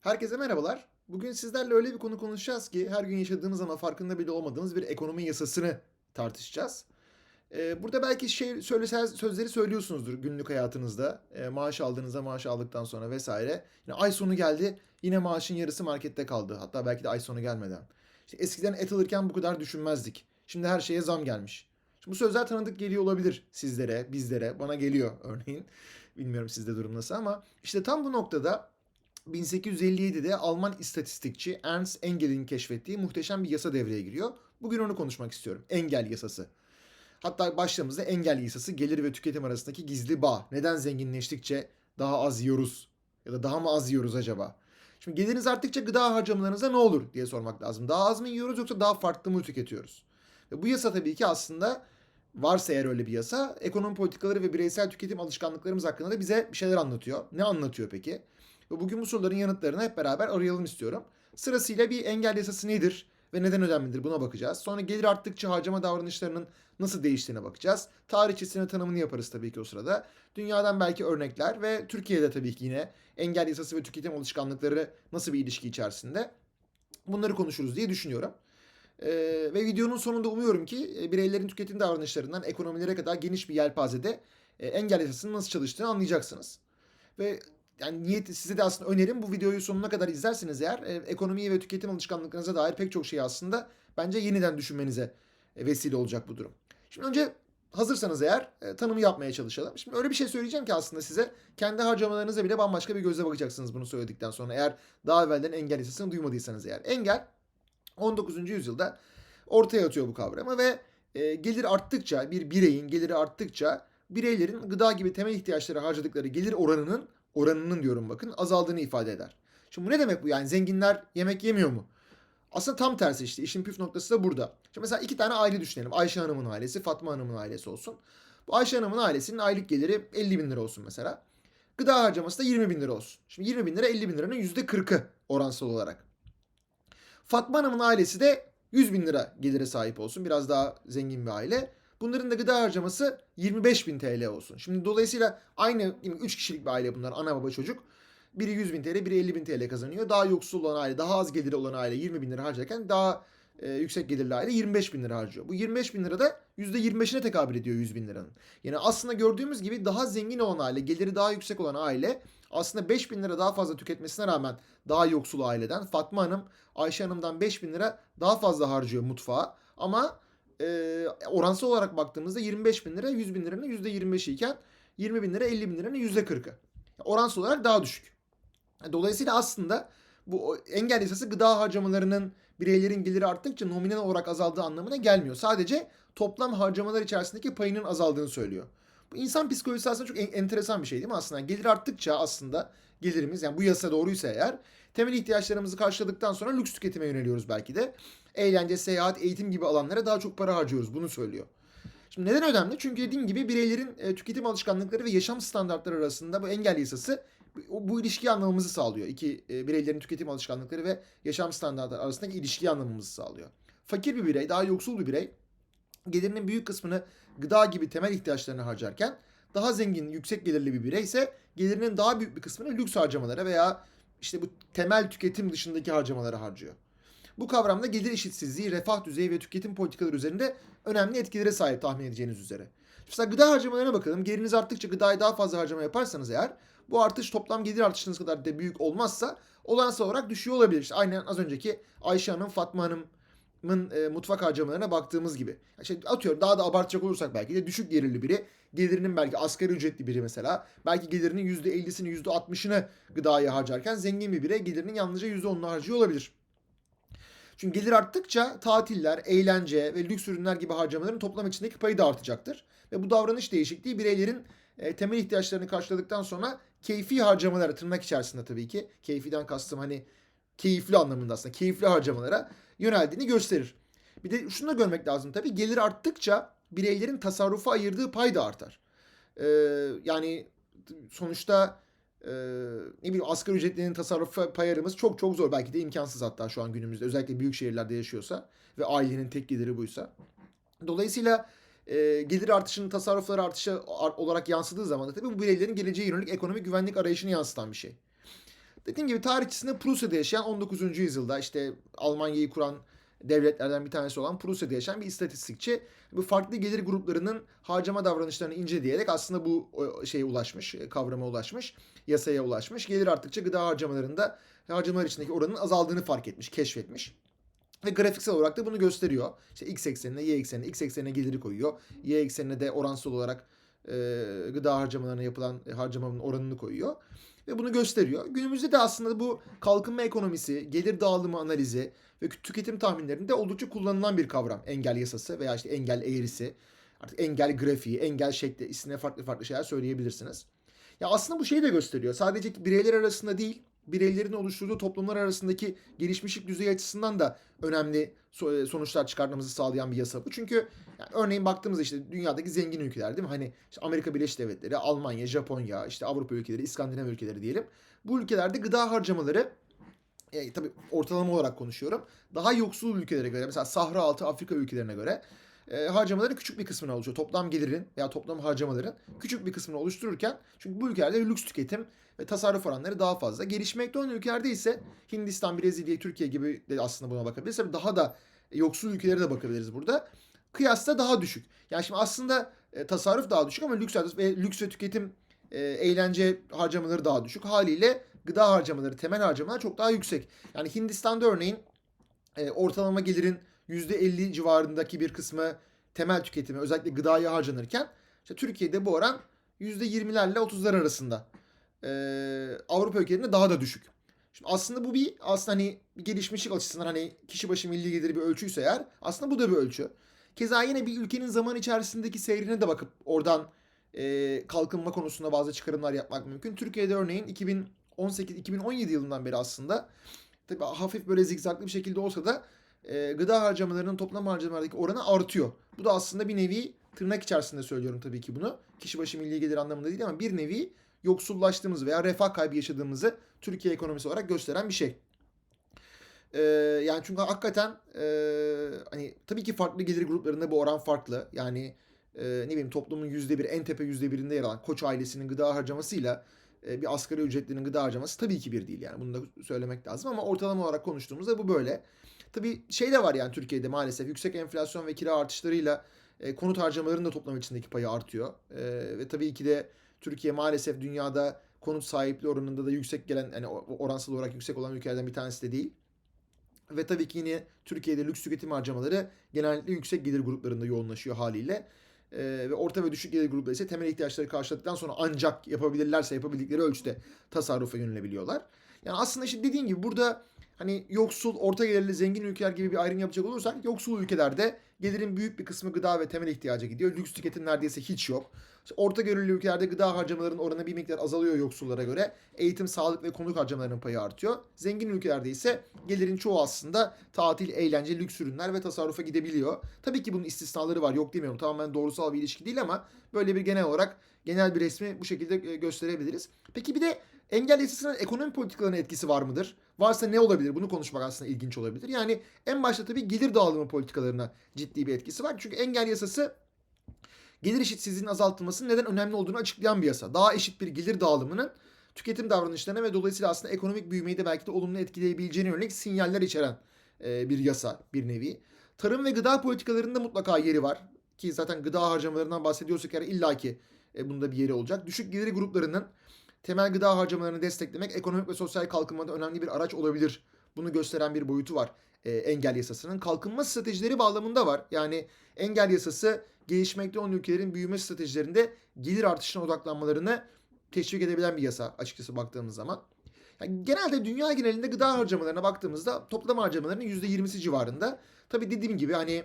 Herkese merhabalar. Bugün sizlerle öyle bir konu konuşacağız ki her gün yaşadığımız ama farkında bile olmadığımız bir ekonomi yasasını tartışacağız. Ee, burada belki şey söylesel sözleri söylüyorsunuzdur günlük hayatınızda. Ee, maaş aldığınızda maaş aldıktan sonra vesaire. Yine ay sonu geldi yine maaşın yarısı markette kaldı. Hatta belki de ay sonu gelmeden. İşte eskiden et alırken bu kadar düşünmezdik. Şimdi her şeye zam gelmiş. Şimdi bu sözler tanıdık geliyor olabilir sizlere, bizlere. Bana geliyor örneğin. Bilmiyorum sizde durum nasıl ama işte tam bu noktada 1857'de Alman istatistikçi Ernst Engel'in keşfettiği muhteşem bir yasa devreye giriyor. Bugün onu konuşmak istiyorum. Engel yasası. Hatta başlığımızda engel yasası gelir ve tüketim arasındaki gizli bağ. Neden zenginleştikçe daha az yiyoruz? Ya da daha mı az yiyoruz acaba? Şimdi geliriniz arttıkça gıda harcamalarınızda ne olur diye sormak lazım. Daha az mı yiyoruz yoksa daha farklı mı tüketiyoruz? Ve bu yasa tabii ki aslında varsa eğer öyle bir yasa ekonomi politikaları ve bireysel tüketim alışkanlıklarımız hakkında da bize bir şeyler anlatıyor. Ne anlatıyor peki? Ve bugün bu soruların yanıtlarını hep beraber arayalım istiyorum. Sırasıyla bir engel yasası nedir ve neden önemlidir buna bakacağız. Sonra gelir arttıkça harcama davranışlarının nasıl değiştiğine bakacağız. Tarihçesine tanımını yaparız tabii ki o sırada. Dünyadan belki örnekler ve Türkiye'de tabii ki yine engel yasası ve tüketim alışkanlıkları nasıl bir ilişki içerisinde bunları konuşuruz diye düşünüyorum. Ee, ve videonun sonunda umuyorum ki e, bireylerin tüketim davranışlarından ekonomilere kadar geniş bir yelpazede e, engel yasasının nasıl çalıştığını anlayacaksınız. Ve yani niyet size de aslında önerim bu videoyu sonuna kadar izlerseniz eğer e, ekonomiye ve tüketim alışkanlıklarınıza dair pek çok şeyi aslında bence yeniden düşünmenize e, vesile olacak bu durum. Şimdi önce hazırsanız eğer e, tanımı yapmaya çalışalım. Şimdi öyle bir şey söyleyeceğim ki aslında size kendi harcamalarınıza bile bambaşka bir gözle bakacaksınız bunu söyledikten sonra. Eğer daha evvelden engel yasasını duymadıysanız eğer. Engel 19. yüzyılda ortaya atıyor bu kavramı ve e, gelir arttıkça bir bireyin geliri arttıkça bireylerin gıda gibi temel ihtiyaçları harcadıkları gelir oranının oranının diyorum bakın azaldığını ifade eder. Şimdi bu ne demek bu yani zenginler yemek yemiyor mu? Aslında tam tersi işte işin püf noktası da burada. Şimdi mesela iki tane aile düşünelim. Ayşe Hanım'ın ailesi, Fatma Hanım'ın ailesi olsun. Bu Ayşe Hanım'ın ailesinin aylık geliri 50 bin lira olsun mesela. Gıda harcaması da 20 bin lira olsun. Şimdi 20 bin lira 50 bin liranın %40'ı oransal olarak. Fatma Hanım'ın ailesi de 100 bin lira gelire sahip olsun. Biraz daha zengin bir aile. Bunların da gıda harcaması 25 bin TL olsun. Şimdi dolayısıyla aynı 3 kişilik bir aile bunlar. Ana baba çocuk. Biri 100 bin TL, biri 50 bin TL kazanıyor. Daha yoksul olan aile, daha az geliri olan aile 20 bin lira harcarken daha e, yüksek gelirli aile 25 bin lira harcıyor. Bu 25 bin lira da %25'ine tekabül ediyor 100 bin liranın. Yani aslında gördüğümüz gibi daha zengin olan aile, geliri daha yüksek olan aile aslında 5 bin lira daha fazla tüketmesine rağmen daha yoksul aileden Fatma Hanım Ayşe Hanım'dan 5 bin lira daha fazla harcıyor mutfağa. Ama e, oransal olarak baktığımızda 25 bin lira 100 bin liranın %25'i iken 20 bin lira 50 bin liranın %40'ı. Oransal olarak daha düşük. Dolayısıyla aslında bu engel yasası gıda harcamalarının bireylerin geliri arttıkça nominal olarak azaldığı anlamına gelmiyor. Sadece toplam harcamalar içerisindeki payının azaldığını söylüyor. Bu insan psikolojisi aslında çok en- enteresan bir şey değil mi aslında? Gelir arttıkça aslında gelirimiz yani bu yasa doğruysa eğer temel ihtiyaçlarımızı karşıladıktan sonra lüks tüketime yöneliyoruz belki de. Eğlence, seyahat, eğitim gibi alanlara daha çok para harcıyoruz. Bunu söylüyor. Şimdi neden önemli? Çünkü dediğim gibi bireylerin e, tüketim alışkanlıkları ve yaşam standartları arasında bu engel yasası bu, bu ilişkiyi anlamamızı sağlıyor. İki e, bireylerin tüketim alışkanlıkları ve yaşam standartları arasındaki ilişkiyi anlamamızı sağlıyor. Fakir bir birey, daha yoksul bir birey gelirinin büyük kısmını gıda gibi temel ihtiyaçlarına harcarken daha zengin, yüksek gelirli bir birey ise gelirinin daha büyük bir kısmını lüks harcamalara veya işte bu temel tüketim dışındaki harcamalara harcıyor. Bu kavramda gelir eşitsizliği, refah düzeyi ve tüketim politikaları üzerinde önemli etkilere sahip tahmin edeceğiniz üzere. Mesela gıda harcamalarına bakalım. Geliriniz arttıkça gıdaya daha fazla harcama yaparsanız eğer bu artış toplam gelir artışınız kadar da büyük olmazsa olansal olarak düşüyor olabilir. İşte aynen az önceki Ayşe Hanım, Fatma Hanım'ın e, mutfak harcamalarına baktığımız gibi. İşte atıyorum daha da abartacak olursak belki de düşük gelirli biri, gelirinin belki asgari ücretli biri mesela, belki gelirinin %50'sini %60'ını gıdaya harcarken zengin bir birey gelirinin yalnızca %10'unu harcıyor olabilir. Çünkü gelir arttıkça tatiller, eğlence ve lüks ürünler gibi harcamaların toplam içindeki payı da artacaktır. Ve bu davranış değişikliği bireylerin e, temel ihtiyaçlarını karşıladıktan sonra keyfi harcamalara tırnak içerisinde tabii ki keyfiden kastım hani keyifli anlamında aslında keyifli harcamalara yöneldiğini gösterir. Bir de şunu da görmek lazım tabii gelir arttıkça bireylerin tasarrufa ayırdığı pay da artar. Ee, yani sonuçta e, ne bileyim asgari ücretlinin tasarruf payarımız çok çok zor. Belki de imkansız hatta şu an günümüzde. Özellikle büyük şehirlerde yaşıyorsa ve ailenin tek geliri buysa. Dolayısıyla e, gelir artışının tasarrufları artışı ar- olarak yansıdığı zaman da tabii bu bireylerin geleceğe yönelik ekonomik güvenlik arayışını yansıtan bir şey. Dediğim gibi tarihçisinde Prusya'da yaşayan 19. yüzyılda işte Almanya'yı kuran devletlerden bir tanesi olan Prusya'da yaşayan bir istatistikçi bu farklı gelir gruplarının harcama davranışlarını inceleyerek aslında bu o, şeye ulaşmış, kavrama ulaşmış, yasaya ulaşmış. Gelir arttıkça gıda harcamalarında harcamalar içindeki oranın azaldığını fark etmiş, keşfetmiş. Ve grafiksel olarak da bunu gösteriyor. İşte x eksenine, y eksenine, x eksenine geliri koyuyor. Y eksenine de oransal olarak e, gıda harcamalarına yapılan harcamanın oranını koyuyor. Ve bunu gösteriyor. Günümüzde de aslında bu kalkınma ekonomisi, gelir dağılımı analizi ve tüketim tahminlerinde oldukça kullanılan bir kavram. Engel yasası veya işte engel eğrisi, artık engel grafiği, engel şekli, ismine farklı farklı şeyler söyleyebilirsiniz. Ya aslında bu şeyi de gösteriyor. Sadece bireyler arasında değil, bireylerin oluşturduğu toplumlar arasındaki gelişmişlik düzeyi açısından da önemli sonuçlar çıkartmamızı sağlayan bir yasa bu. Çünkü yani örneğin baktığımızda işte dünyadaki zengin ülkeler değil mi? Hani işte Amerika Birleşik Devletleri, Almanya, Japonya, işte Avrupa ülkeleri, İskandinav ülkeleri diyelim. Bu ülkelerde gıda harcamaları e, tabii ortalama olarak konuşuyorum. Daha yoksul ülkelere göre mesela Sahra altı Afrika ülkelerine göre e, harcamaların küçük bir kısmını oluşuyor. Toplam gelirin veya toplam harcamaların küçük bir kısmını oluştururken çünkü bu ülkelerde lüks tüketim ve tasarruf oranları daha fazla. Gelişmekte olan ülkelerde ise Hindistan, Brezilya, Türkiye gibi de aslında buna bakabiliriz. Tabii daha da yoksul ülkelere de bakabiliriz burada. Kıyasla daha düşük. Yani şimdi aslında e, tasarruf daha düşük ama lüks ve lüks ve tüketim e, eğlence harcamaları daha düşük. Haliyle gıda harcamaları, temel harcamalar çok daha yüksek. Yani Hindistan'da örneğin e, ortalama gelirin %50 civarındaki bir kısmı temel tüketime özellikle gıdaya harcanırken işte Türkiye'de bu oran %20'lerle 30'lar arasında. Ee, Avrupa ülkelerinde daha da düşük. Şimdi aslında bu bir aslında hani bir gelişmişlik açısından hani kişi başı milli geliri bir ölçüyse eğer aslında bu da bir ölçü. Keza yine bir ülkenin zaman içerisindeki seyrine de bakıp oradan e, kalkınma konusunda bazı çıkarımlar yapmak mümkün. Türkiye'de örneğin 2018-2017 yılından beri aslında tabii hafif böyle zigzaglı bir şekilde olsa da e, gıda harcamalarının toplam harcamalardaki oranı artıyor. Bu da aslında bir nevi tırnak içerisinde söylüyorum tabii ki bunu. Kişi başı milli gelir anlamında değil ama bir nevi yoksullaştığımız veya refah kaybı yaşadığımızı Türkiye ekonomisi olarak gösteren bir şey. Ee, yani çünkü hakikaten e, hani tabii ki farklı gelir gruplarında bu oran farklı. Yani e, ne bileyim toplumun yüzde bir en tepe yüzde birinde yer alan Koç ailesinin gıda harcamasıyla bir asgari ücretlinin gıda harcaması tabii ki bir değil yani bunu da söylemek lazım ama ortalama olarak konuştuğumuzda bu böyle. Tabii şey de var yani Türkiye'de maalesef yüksek enflasyon ve kira artışlarıyla e, konut harcamalarının da toplam içindeki payı artıyor. E, ve tabii ki de Türkiye maalesef dünyada konut sahipliği oranında da yüksek gelen yani oransal olarak yüksek olan ülkelerden bir tanesi de değil. Ve tabii ki yine Türkiye'de lüks tüketim harcamaları genellikle yüksek gelir gruplarında yoğunlaşıyor haliyle. Ee, ve orta ve düşük gelir grupları ise temel ihtiyaçları karşıladıktan sonra ancak yapabilirlerse yapabildikleri ölçüde tasarrufa yönelebiliyorlar. Yani aslında işte dediğim gibi burada hani yoksul, orta gelirli, zengin ülkeler gibi bir ayrım yapacak olursak yoksul ülkelerde gelirin büyük bir kısmı gıda ve temel ihtiyaca gidiyor. Lüks tüketim neredeyse hiç yok. İşte orta gelirli ülkelerde gıda harcamalarının oranı bir miktar azalıyor yoksullara göre. Eğitim, sağlık ve konuk harcamalarının payı artıyor. Zengin ülkelerde ise gelirin çoğu aslında tatil, eğlence, lüks ürünler ve tasarrufa gidebiliyor. Tabii ki bunun istisnaları var yok demiyorum. Tamamen doğrusal bir ilişki değil ama böyle bir genel olarak genel bir resmi bu şekilde gösterebiliriz. Peki bir de engel yasasının ekonomi politikalarına etkisi var mıdır? Varsa ne olabilir? Bunu konuşmak aslında ilginç olabilir. Yani en başta tabii gelir dağılımı politikalarına ciddi bir etkisi var. Çünkü engel yasası gelir eşitsizliğinin azaltılmasının neden önemli olduğunu açıklayan bir yasa. Daha eşit bir gelir dağılımının tüketim davranışlarına ve dolayısıyla aslında ekonomik büyümeyi de belki de olumlu etkileyebileceğine yönelik sinyaller içeren bir yasa bir nevi. Tarım ve gıda politikalarında mutlaka yeri var. Ki zaten gıda harcamalarından bahsediyorsak eğer illaki bunda bir yeri olacak. Düşük gelir gruplarının temel gıda harcamalarını desteklemek ekonomik ve sosyal kalkınmada önemli bir araç olabilir. Bunu gösteren bir boyutu var e, engel yasasının. Kalkınma stratejileri bağlamında var. Yani engel yasası gelişmekte olan ülkelerin büyüme stratejilerinde gelir artışına odaklanmalarını teşvik edebilen bir yasa açıkçası baktığımız zaman. Yani genelde dünya genelinde gıda harcamalarına baktığımızda toplam harcamalarının %20'si civarında. Tabi dediğim gibi hani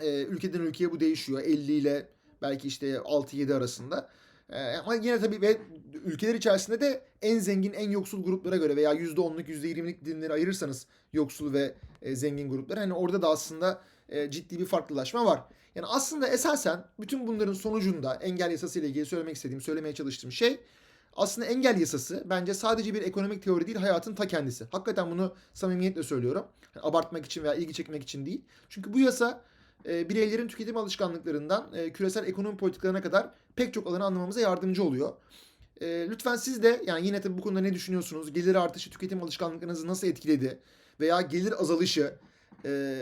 e, ülkeden ülkeye bu değişiyor. 50 ile belki işte 6-7 arasında. Ee, ama yine tabii ve ülkeler içerisinde de en zengin, en yoksul gruplara göre veya %10'luk, %20'lik dilimleri ayırırsanız yoksul ve e, zengin gruplar hani orada da aslında e, ciddi bir farklılaşma var. Yani aslında esasen bütün bunların sonucunda engel yasası ile ilgili söylemek istediğim, söylemeye çalıştığım şey aslında engel yasası bence sadece bir ekonomik teori değil hayatın ta kendisi. Hakikaten bunu samimiyetle söylüyorum. Yani abartmak için veya ilgi çekmek için değil. Çünkü bu yasa e, bireylerin tüketim alışkanlıklarından e, küresel ekonomi politikalarına kadar pek çok alanı anlamamıza yardımcı oluyor. Ee, lütfen siz de yani yine tabii bu konuda ne düşünüyorsunuz? Gelir artışı tüketim alışkanlıklarınızı nasıl etkiledi? Veya gelir azalışı e,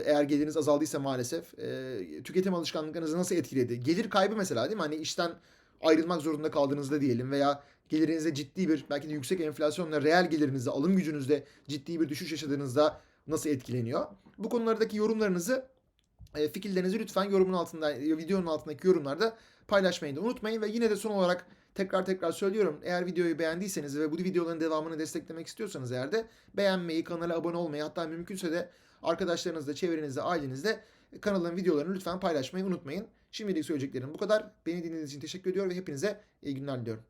eğer geliriniz azaldıysa maalesef e, tüketim alışkanlıklarınızı nasıl etkiledi? Gelir kaybı mesela değil mi? Hani işten ayrılmak zorunda kaldığınızda diyelim veya gelirinize ciddi bir belki de yüksek enflasyonla reel gelirinizde alım gücünüzde ciddi bir düşüş yaşadığınızda nasıl etkileniyor? Bu konulardaki yorumlarınızı e, fikirlerinizi lütfen yorumun altında videonun altındaki yorumlarda paylaşmayı da unutmayın ve yine de son olarak tekrar tekrar söylüyorum eğer videoyu beğendiyseniz ve bu videoların devamını desteklemek istiyorsanız eğer de beğenmeyi, kanala abone olmayı hatta mümkünse de arkadaşlarınızla, çevrenizde, ailenizde kanalın videolarını lütfen paylaşmayı unutmayın. Şimdilik söyleyeceklerim bu kadar. Beni dinlediğiniz için teşekkür ediyor ve hepinize iyi günler diliyorum.